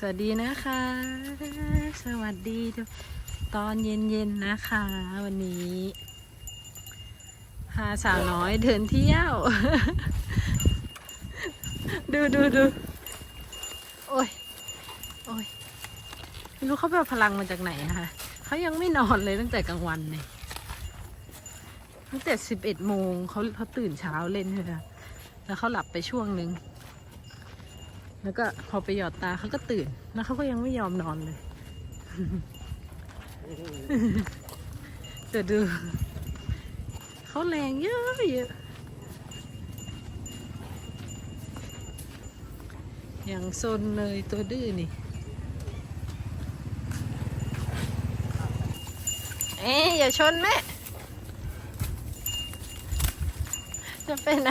สวัสดีนะคะ สวัสดีตอนเย็นๆนะคะ วันนี้พาสาวน้อยเดินเที่ยว ดูดูดูโอ้ยโอ้ยไม่รู้เขาไปเอาพลังมาจากไหนนะคะเขายังไม่นอนเลยตั้งแต่กลางวันเลยตั้งแต่สิบเอ็ดโมงเขาเขาตื่นเช้าเล่นใช่ไหมคะแล้วเขาหลับไปช่วงหนึ่ง แล้วก็พอไปหยอดตาเขาก็ตื่น แล้วเขาก็ยังไม่ยอมนอนเลย แต่ดู เขาแรงเยอะเยอะอย่างซนเลยตัวดื้อนี่เอ๊ะอย่าชนแม่ จะไปไหน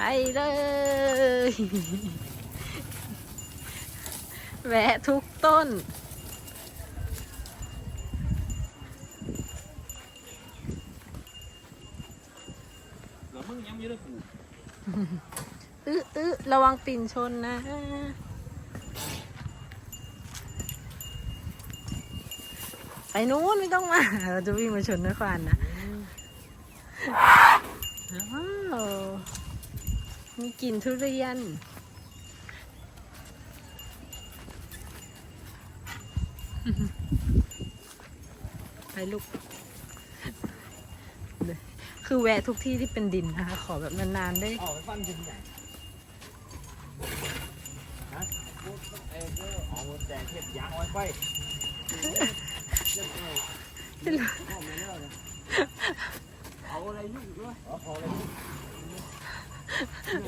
ไปเลย แวะทุกต้นเดี๋ยวมึงยังไม่ได้ปลูกอื้ออื้อระวังปิ่นชนนะ ไปนู้นไม่ต้องมา เราจะวิ่งมาชนนครนะ อ้าว มีกลิ่นทุเรียน ไปลูก คือแวะทุกที่ที่เป็นดินนะคะ ขอแบบนานๆได้ออกไปฟันถึงไหนฮะเอ้ก็ออกมาแต่เทปยางไว้ไฟเอาอะไรยุ่งด้วยเอาอะไรยุ่ง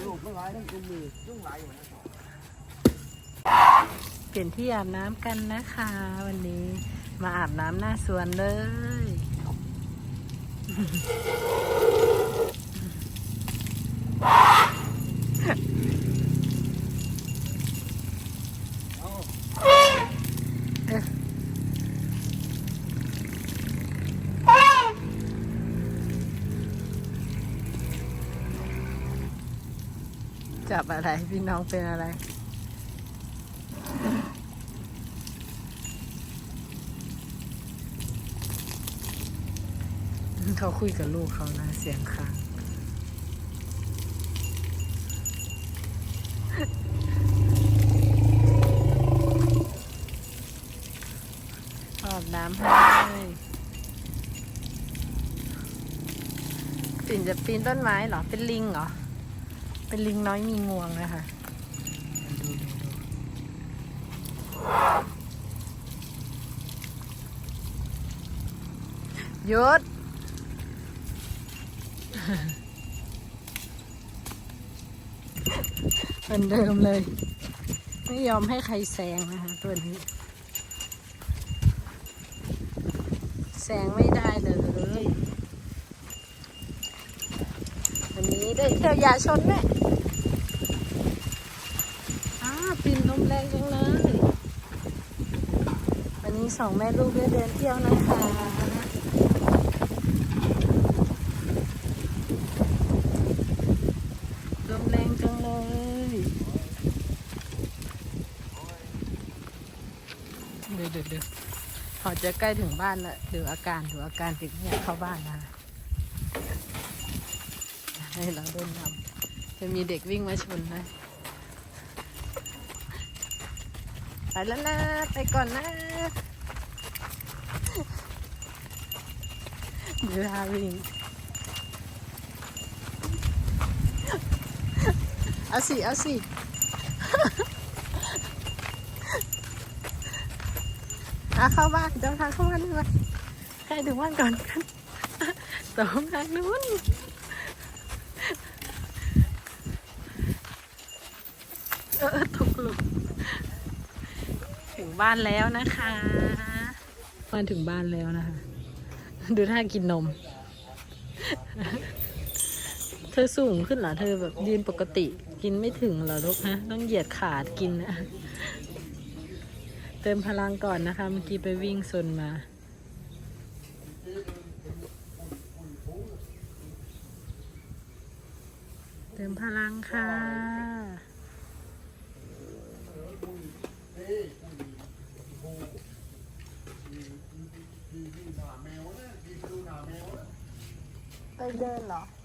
ลูกไม่ร้ายทั้งมือจุ่มไหลอยู่นะเปลี่ยนที่อาบน้ำกันนะคะ วันนี้มาอาบน้ำหน้าสวนเลยเจับอะไรพี่น้องเป็นอะไร เขาคุยกับลูกเขานะเสียงค้างอาบน้ำให้ปิ่นจะปีนต้นไม้เหรอ เป็นลิงเหรอ เป็นลิงน้อยมีงวงนะคะดูดูดูหยุดเหมือนเดิมเลย ไม่ยอมให้ใครแซงนะคะตัวนี้ แซงไม่ได้เลยวันนี้ได้เที่ยวยาชนแม่อ้า แรงจังเลย วันนี้สองแม่ลูกได้เดินเที่ยวนะคะลมแรงจังเลยเดี๋ยวเดี๋ยวเดี๋ยวพอจะใกล้ถึงบ้านแล้วดูอาการดูอาการติดเนี่ยเข้าบ้านนะคะให้เราเดินนำจะมีเด็กวิ่งมาชนนะไป แล้วนะ ไปก่อนนะเดี๋ยวพาวิ่งเอาสิเอาสิอาเข้าบ้านเดินทางเข้าบ้านดีกว่าใกล้ถึงบ้านก่อนกันตรงทางนู้น เออถูกหลุมถึ งบ้านแล้วนะคะมาถึงบ้านแล้วนะคะ ดูท่ากินนม เธอสูงขึ้นเหรอ เธอแบบยืนปกติกินไม่ถึงเหรอลูกฮะ ต้องเหยียดขาดกินนะ เติมพลังก่อนนะคะ เมื่อกี้ไปวิ่งซนมาเติมพลังค่ะ 累了